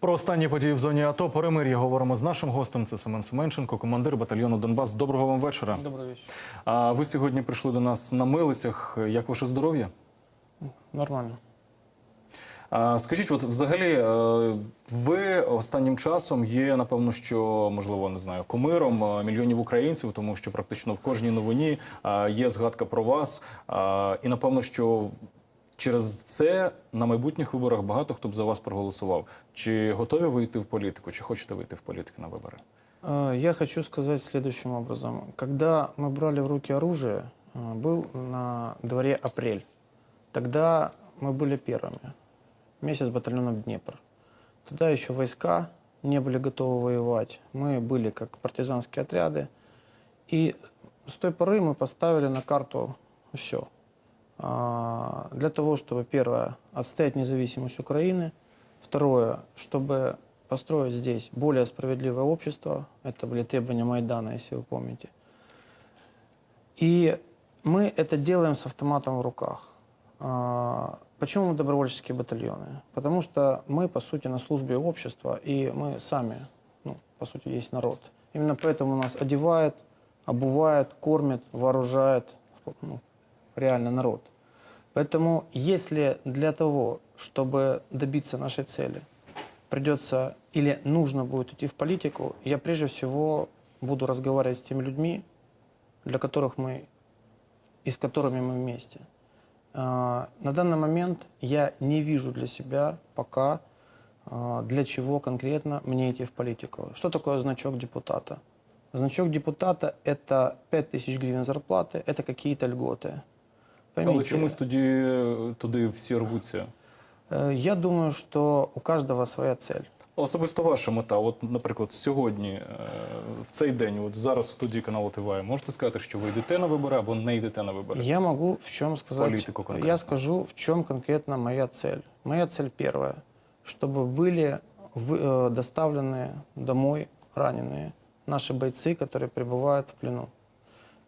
Про останні події в зоні АТО перемир'я говоримо з нашим гостем. Це Семен Семенченко, командир батальйону Донбас. Доброго вам вечора. Добрый вечер. А ви сьогодні прийшли до нас на милицях. Як ваше здоров'я? Нормально. А скажіть, от взагалі, е, ви останнім часом є, напевно, що можливо не знаю, кумиром е, мільйонів українців, тому що практично в кожній новині е, є згадка про вас. І напевно, що через це на майбутніх виборах багато хто б за вас проголосував. Чи готові ви йти в політику, чи хочете вийти в політику на вибори? Э, Я хочу сказать следующим образом. Когда мы брали в руки оружие, э, был на дворе апрель. Тогда мы были первыми. Вместе с батальоном Днепр. Тогда еще войска не были готовы воевать. Мы были как партизанские отряды. И с той поры мы поставили на карту все. Для того, чтобы, первое, отстоять независимость Украины. Второе, чтобы построить здесь более справедливое общество. Это были требования Майдана, если вы помните. И мы это делаем с автоматом в руках. А, Почему мы добровольческие батальоны? Потому что мы, по сути, на службе общества, и мы сами, ну, по сути, есть народ. Именно поэтому нас одевает, обувает, кормит, вооружает ну, реально народ. Поэтому если для того, чтобы добиться нашей цели, придется или нужно будет идти в политику, я прежде всего буду разговаривать с теми людьми, для которых мы и с которыми мы вместе. А, На данный момент я не вижу для себя пока, а, для чего конкретно мне идти в политику. Что такое значок депутата? Значок депутата – это 5000 гривен зарплаты, это какие-то льготы. Але Поймите, чомусь тоді е, туди всі рвуться. э, я думаю, что у каждого своя цель. Особисто ваша мета, от, наприклад, сьогодні, е, в цей день, от зараз в студії каналу ТВА, можете сказати, що ви йдете на вибори або не йдете на вибори? Я могу в чем сказать. Политику конкретно. я скажу, в чем конкретно моя цель. Моя цель первая, чтобы были вы- э, доставлены домой раненые наши бойцы, которые пребывают в плену.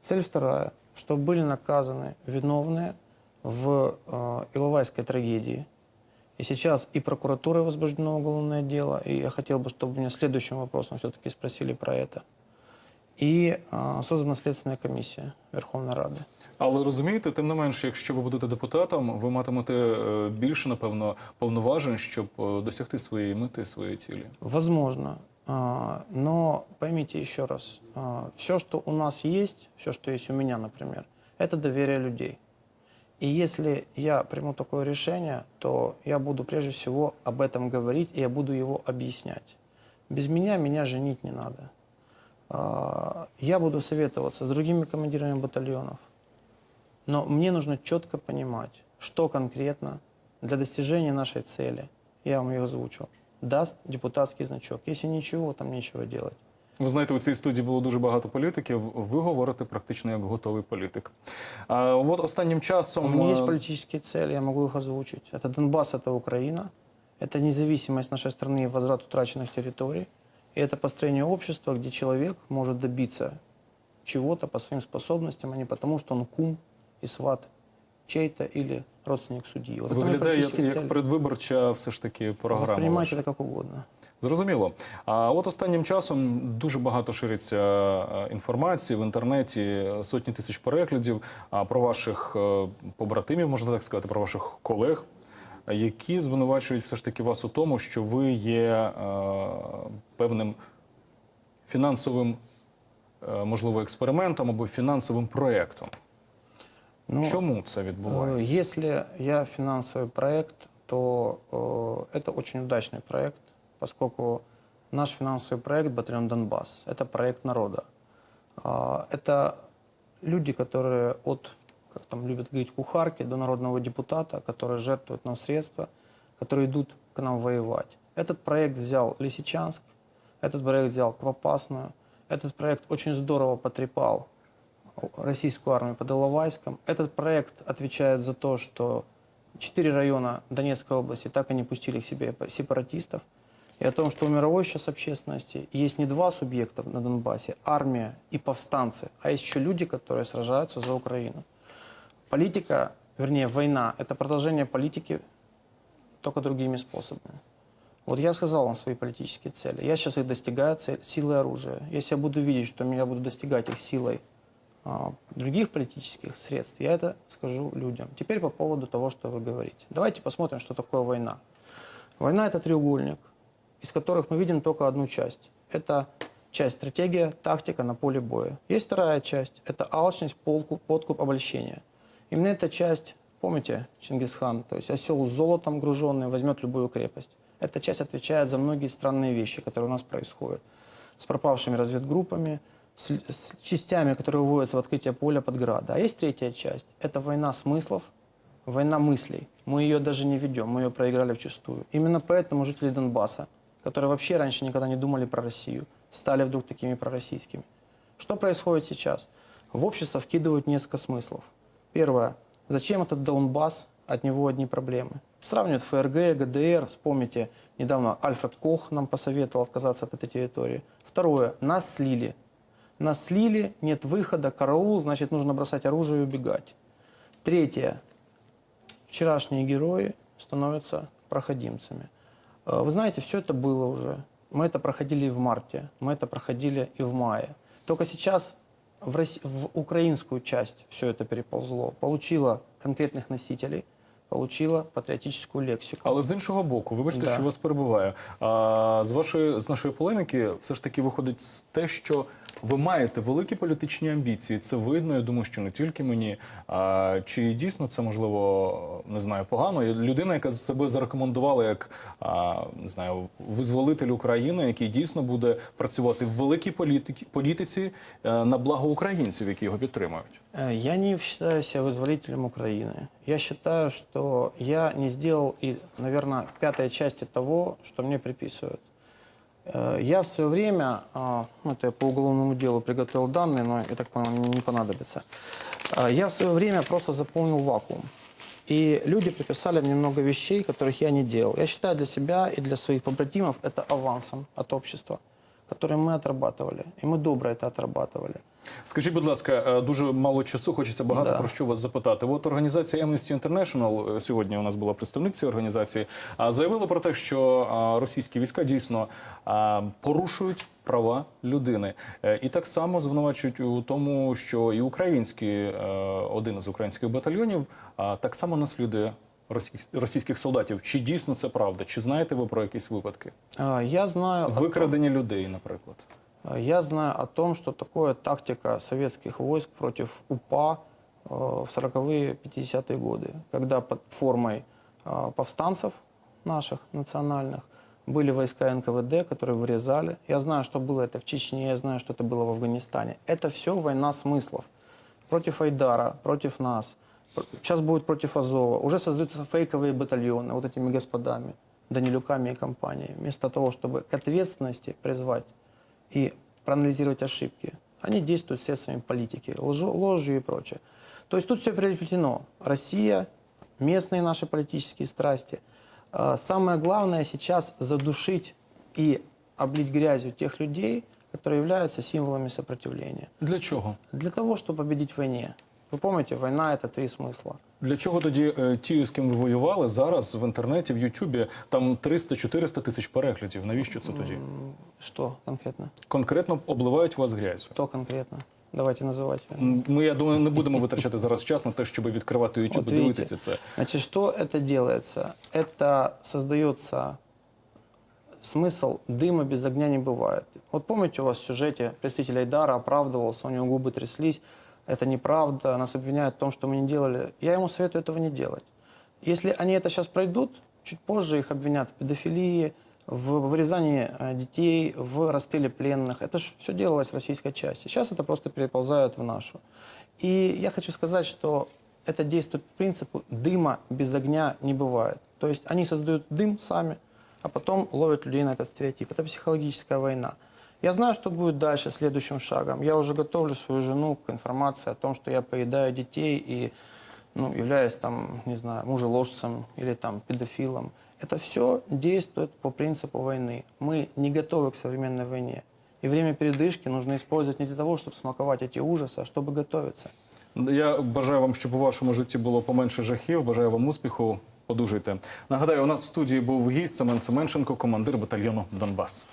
Цель вторая, чтобы были наказаны виновные в э, Иловайской трагедии. И сейчас и прокуратурой возбуждено уголовное дело, и я хотел бы, чтобы меня следующим вопросом все-таки спросили про это. И э, создана Следственная комиссия Верховной Рады. Але розумієте, тим не менше, якщо ви будете депутатом, ви матимете е, більше, напевно, повноважень, щоб е, досягти своєї мети, своєї цілі. Возможно. А, Но поймите еще раз, все, что у нас есть, все, что есть у меня, например, это доверие людей. И если я приму такое решение, то я буду прежде всего об этом говорить, и я буду его объяснять. Без меня меня женить не надо. А, Я буду советоваться с другими командирами батальонов, но мне нужно четко понимать, что конкретно для достижения нашей цели, я вам ее озвучил, даст депутатский значок. Если ничего, там нечего делать. Ви знаєте, у цій студії було дуже багато політиків. Ви говорите практично як готовий політик. А от останнім У часом меня есть е, политические цели, я могу их озвучить. Это Донбасс, это Украина, это независимость нашей страны и возврат утраченных территорий, и это построение общества, где человек может добиться чего-то по своим способностям, а не потому, что он кум и сват чей-то или родственник судьи. Вот виглядає як, як передвиборча все ж таки програма. Это как угодно. Зрозуміло. А от останнім часом дуже багато шириться е, інформації в інтернеті, сотні тисяч переглядів про ваших е, побратимів, можна так сказати, про ваших колег, які звинувачують все ж таки вас у тому, що ви є е, певним фінансовим, можливо, експериментом або фінансовим проєктом. Ну, Чому це Э, відбувається? Если я финансовый проект, то э, это очень удачный проект, поскольку наш финансовый проект «Батальон Донбасс» — это проект народа. А, Это люди, которые от, как там любят говорить, кухарки до народного депутата, которые жертвуют нам средства, которые идут к нам воевать. Этот проект взял Лисичанск, этот проект взял Попасную, этот проект очень здорово потрепал российскую армию под Иловайском. Этот проект отвечает за то, что четыре района Донецкой области так и не пустили к себе сепаратистов. И о том, что у мировой сейчас общественности есть не два субъекта на Донбассе, армия и повстанцы, а есть еще люди, которые сражаются за Украину. Политика, вернее война, это продолжение политики только другими способами. Вот я сказал вам свои политические цели. Я сейчас их достигаю цель, силой оружия. Если я буду видеть, что я буду достигать их силой других политических средств, я это скажу людям. Теперь по поводу того, что вы говорите. Давайте посмотрим, что такое война. Война – это треугольник, из которых мы видим только одну часть. Это часть стратегия, тактика на поле боя. Есть вторая часть – это алчность, полку- подкуп, обольщение. Именно эта часть, помните, Чингисхан, то есть осел с золотом груженный возьмет любую крепость. Эта часть отвечает за многие странные вещи, которые у нас происходят. С пропавшими разведгруппами, с, с частями, которые выводятся в открытие поля под града. А есть третья часть – это война смыслов, война мыслей. Мы ее даже не ведем, мы ее проиграли вчастую. Именно поэтому жители Донбасса, которые вообще раньше никогда не думали про Россию, стали вдруг такими пророссийскими. Что происходит сейчас? В общество вкидывают несколько смыслов. Первое. Зачем этот Донбасс? От него одни проблемы. Сравнивают ФРГ, ГДР. Вспомните, недавно Альфред Кох нам посоветовал отказаться от этой территории. Второе. Нас слили. Нас слили, нет выхода, караул, значит, нужно бросать оружие и убегать. Третье. Вчерашние герои становятся проходимцами. Э, Вы знаете, все это было уже. Мы это проходили и в марте, мы это проходили и в мае. Только сейчас в, Рос- в украинскую часть все это переползло, получило конкретных носителей, получило патриотическую лексику. Але з іншого боку, вибачте, Да. що вас перебуваю. А, з вашої з нашої полеміки все ж таки виходить з те, що ви маєте великі політичні амбіції. Це видно. Я думаю, що не тільки мені. А, чи дійсно це можливо не знаю погано? І Людина, яка себе зарекомендувала як а, не знаю, визволитель України, який дійсно буде працювати в великій політиці, політиці е, на благо українців, які його підтримують. Э, Я не считаю себя вызволителем Украины. Я считаю, что я не сделал и, наверное, пятая части того, что мне приписывают. Э, Я в свое время, а, ну, это я по уголовному делу приготовил данные, но, я так понял, мне не понадобится. А, Я в свое время просто заполнил вакуум. И люди приписали мне много вещей, которых я не делал. Я считаю для себя и для своих побратимов это авансом от общества, который мы отрабатывали. И мы добро это отрабатывали. Скажіть, будь ласка, е, дуже мало часу, хочеться багато Да. про що вас запитати. От організація Amnesty International, е, сьогодні у нас була представник цієї організації, а, заявила про те, що а, російські війська дійсно а, порушують права людини. Е, І так само звинувачують у тому, що і український е, один із українських батальйонів а, так само наслідує російських, російських солдатів. Чи дійсно це правда? Чи знаєте ви про якісь випадки? А, Я знаю... о том- Викрадення людей, наприклад. Я знаю о том, что такое тактика советских войск против УПА э, в 40-е, 50-е годы, когда под формой э, повстанцев наших национальных были войска НКВД, которые вырезали. Я знаю, что было это в Чечне, я знаю, что это было в Афганистане. Это все война смыслов. Против Айдара, против нас. Сейчас будет против Азова. Уже создаются фейковые батальоны вот этими господами, Данилюками и компанией. Вместо того, чтобы к ответственности призвать и проанализировать ошибки. Они действуют средствами политики, ложью и прочее. То есть тут все переплетено. Россия, местные наши политические страсти. А Самое главное сейчас задушить и облить грязью тех людей, которые являются символами сопротивления. Для чого? Для того, чтобы победить в войне. Вы помните, война – это три смысла. Для чого тоді е, ті, з ким ви воювали, зараз в інтернеті, в Ютубі, там 300-400 тисяч переглядів? Навіщо це тоді? Что конкретно? Конкретно обливають вас грязю. Кто конкретно? Давайте называть. М, Ми, я думаю, не будемо витрачати зараз час на те, щоб відкривати YouTube От і видите. дивитися це. Значит, что это делается? Это создается смысл дыма без огня не бывает. Вот помните, у вас в сюжете представитель Айдара оправдывался, у него губы тряслись. Это неправда, нас обвиняют в том, что мы не делали. Я ему советую этого не делать. Если они это сейчас пройдут, чуть позже их обвинят в педофилии, в вырезании э, детей, в расстреле пленных. Это же все делалось в российской части. Сейчас это просто переползает в нашу. И я хочу сказать, что это действует по принципу дыма без огня не бывает. То есть они создают дым сами, а потом ловят людей на этот стереотип. Это психологическая война. Я знаю, что будет дальше, следующим шагом. Я уже готовлю свою жену к информации о том, что я поедаю детей и ну, являюсь там, не знаю, мужеложцем или там педофилом. Это все действует по принципу войны. Мы не готовы к современной войне. И время передышки нужно использовать не для того, чтобы смаковать эти ужасы, а чтобы готовиться. Я бажаю вам, щоб у вашому житті було поменше жахів. Бажаю вам успіху. Одужуйте. Нагадаю, у нас в студії був гість Семен Семенченко, командир батальйону Донбас.